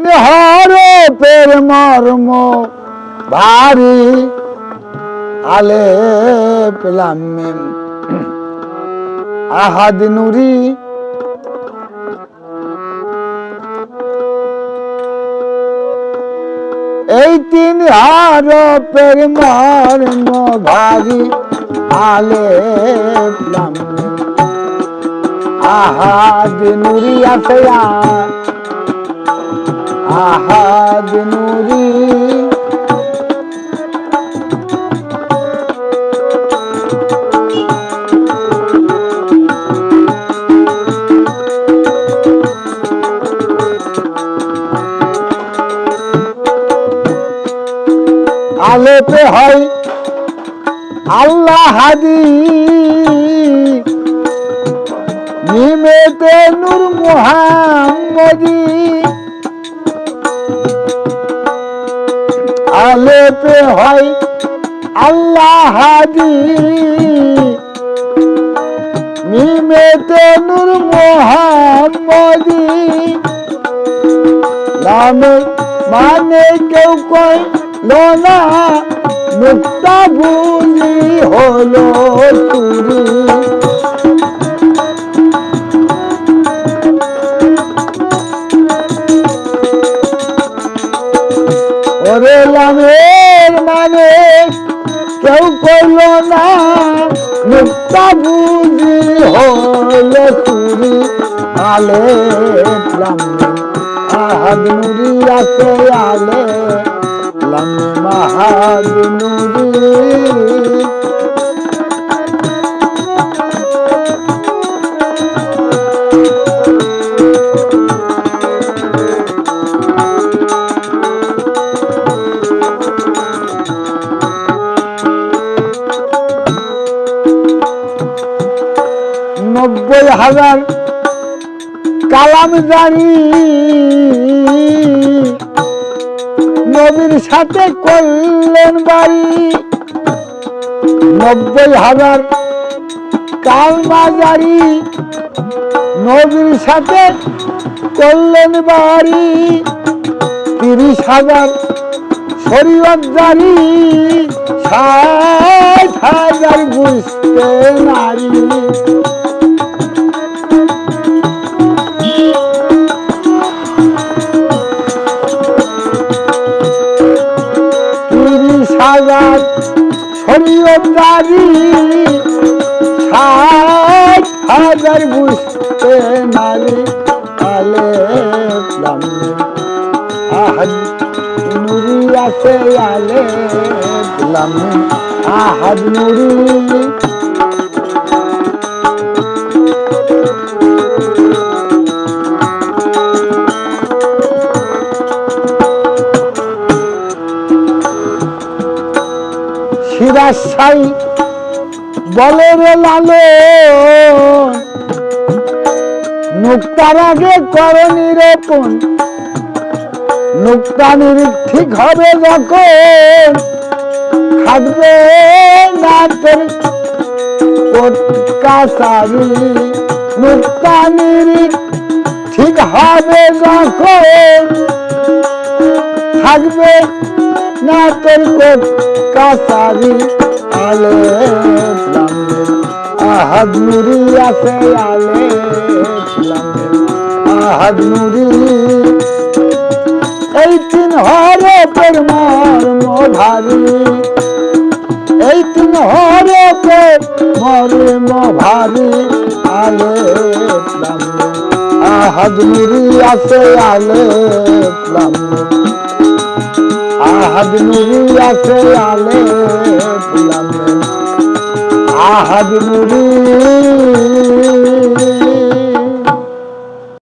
তিন হরপের মর্ম, ভারী আলে পেলাম আহাদ নুরি। এই তিন হরপের মর্ম, ভারী আলে পেলাম আহাদ নুরি আছে আহাদ নুরি। আলেপে হয় আল্লাহ হাদি। নিমেতে নূর মোহাম্মদি। আলেপে হয়। আল্লাহ হাদি। নিমেতে নূর মোহাম্মদি। নামে মানে কেউ কই লোনা মুক্তা বুঝি হলো চুরি ওরে লামের মানে কেউ কইল না মুক্তা বুঝি হলো চুরি, আলে লামে আহাদ নুরি আছে আলে লামে মাহাদ হাজার কালাম জানি। নবীর সাথে করলেন বাড়ি। নব্বই হাজার কালমা জারি নবীর সাথে করলেন বাড়ি। তিরিশ হাজার শরীয়ত জারি ষাট হাজার বুঝতে নারী। হাজার শরীয়তারি ষাট হাজার বুঝতে নারী আলে আহাদ নুরি আছে আলে আহাদ নুরি সিরাজ সাই বলে রে লালো মুক্তার আগে করো নিরূপণ মুক্তা নিরীক ঠিক হবে যখন। থাকবে না তোর কাছারি মুক্তা ঠিক হবে যখন। থাকবে না তোর কাছারি আলে আহাদ নুরি আছে আলে আহাদ নুরি এই তিন হরে পর মর্ম ভারী এই তিন হরে পর মর্ম ভারী আলে আহাদ আছে আলে আহাদ নুরি আছে আলে লামে আহাদ নুরি